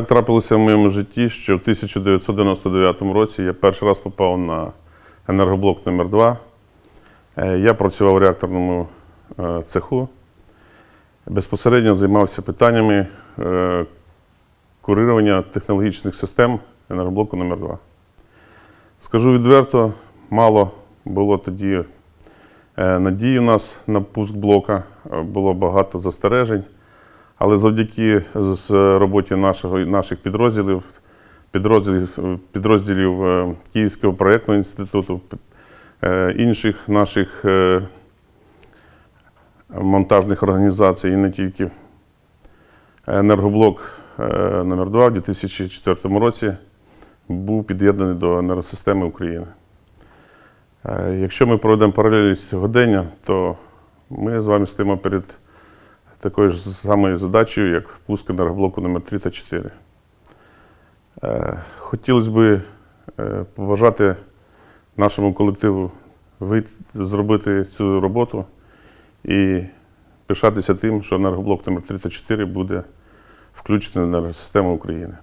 Так трапилося в моєму житті, що в 1999 році я перший раз попав на енергоблок номер 2 Е, Я працював в реакторному е, цеху, безпосередньо займався питаннями е, курирування технологічних систем енергоблоку номер 2 Скажу відверто, мало було тоді надії у нас на пуск блока, було багато застережень. Але завдяки роботі нашого, наших підрозділів, підрозділів, підрозділів е, Київського проєктного інституту, е, інших наших е, монтажних організацій і не тільки, енергоблок номер 2 в 2004 році був під'єднаний до енергосистеми України. Якщо ми проведемо паралельність сьогодення, то ми з вами стоїмо перед такою ж самою задачею, як пуск енергоблоку номер 3 та 4. Е, Хотілося б е, побажати нашому колективу зробити цю роботу і пишатися тим, що енергоблок номер 3 та 4 буде включений в енергосистему України.